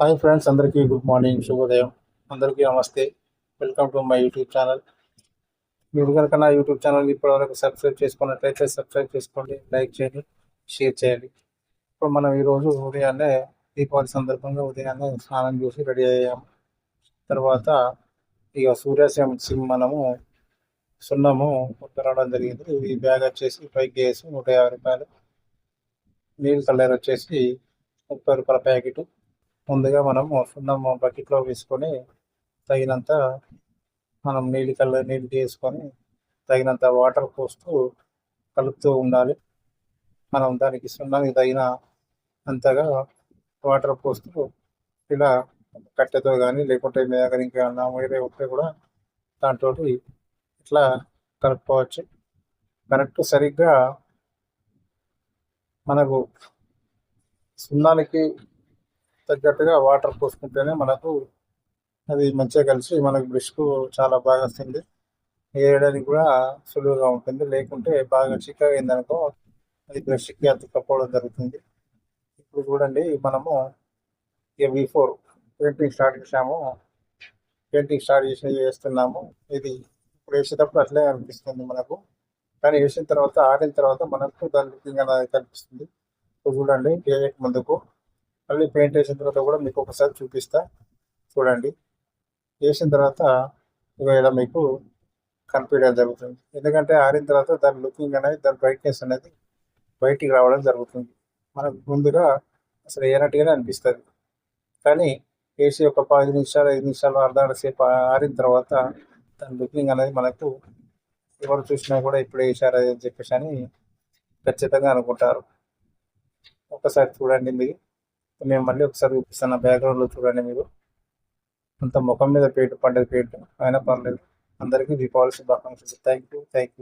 Hi friends అందరికీ good morning శుభోదయం. అందరికీ నమస్తే. Welcome to my YouTube channel మీరు కనుక నా యూట్యూబ్ ఛానల్ ఇప్పటివరకు సబ్స్క్రైబ్ చేసుకున్నట్లయితే సబ్స్క్రైబ్ చేసుకోండి లైక్ చేయండి షేర్ చేయండి. ఇప్పుడు మనం ఈరోజు ఉదయాన్నే దీపావళి సందర్భంగా ఉదయాన్నే స్నానం చేసి రెడీ అయ్యాము. తర్వాత ఇక సూర్యాశయం సిమ్ మనము సున్నము కొట్టడం జరిగింది. ఈ బ్యాగ్ వచ్చేసి పైకి వేసి నూట యాభై రూపాయలు నీల్ కలర్ వచ్చేసి ముప్పై రూపాయల ప్యాకెట్. ముందుగా మనము సున్నం బకెట్లో వేసుకొని తగినంత మనం నీళ్ళు కలర్ నీళ్ళు తీసుకొని తగినంత వాటర్ పోస్తూ కలుపుతూ ఉండాలి. మనం దానికి సున్నానికి తగిన అంతగా వాటర్ పోస్తూ ఇలా కట్టెతో కానీ లేకుంటే మీ దగ్గర ఇంకా వేరే ఉంటే కూడా దాంట్లో ఇట్లా కలుపుకోవచ్చు. కరెక్ట్ సరిగ్గా మనకు సున్నానికి తగ్గట్టుగా వాటర్ పోసుకుంటేనే మనకు అది మంచిగా కలిసి మనకు బ్రిష్కు చాలా బాగా వస్తుంది. వేయడానికి కూడా సులువుగా ఉంటుంది. లేకుంటే బాగా చిక్కగా అయిందనుకో అది బ్రష్కి అతుక్కపోవడం జరుగుతుంది. ఇప్పుడు చూడండి మనము ఇక బిఫోర్ పెయింటింగ్ స్టార్ట్ చేసాము. పెయింటింగ్ స్టార్ట్ చేసి వేస్తున్నాము. ఇది ఇప్పుడు వేసేటప్పుడు అట్లే అనిపిస్తుంది మనకు. కానీ వేసిన తర్వాత ఆడిన తర్వాత మనకు దాని లుకింగ్ అనేది కనిపిస్తుంది. ఇప్పుడు చూడండి ముందుకు. మళ్ళీ పెయింట్ వేసిన తర్వాత కూడా మీకు ఒకసారి చూపిస్తా. చూడండి. వేసిన తర్వాత ఒకవేళ మీకు కనిపించడం జరుగుతుంది. ఎందుకంటే ఆరిన తర్వాత దాని లుకింగ్ అనేది దాని బ్రైట్నెస్ అనేది బయటికి రావడం జరుగుతుంది. మనకు ముందుగా అసలు ఏనట్టుగానే అనిపిస్తుంది. కానీ వేసి ఒక పది నిమిషాలు ఐదు నిమిషాలు అర్ధగంట సేపు ఆరిన తర్వాత దాని లుకింగ్ అనేది మనకు ఎవరు చూసినా కూడా ఇప్పుడు వేసారు అని చెప్పేసి అని ఖచ్చితంగా అనుకుంటారు. ఒకసారి చూడండి మీరు. నేను మళ్ళీ ఒకసారి చూపిస్తాను బ్యాక్గ్రౌండ్లో చూడండి మీరు. అంత ముఖం మీద పేటు పడ్డది పేటు అయినా పర్లేదు. అందరికీ దీపావళి శుభాకాంక్షలు థ్యాంక్ యూ థ్యాంక్ యూ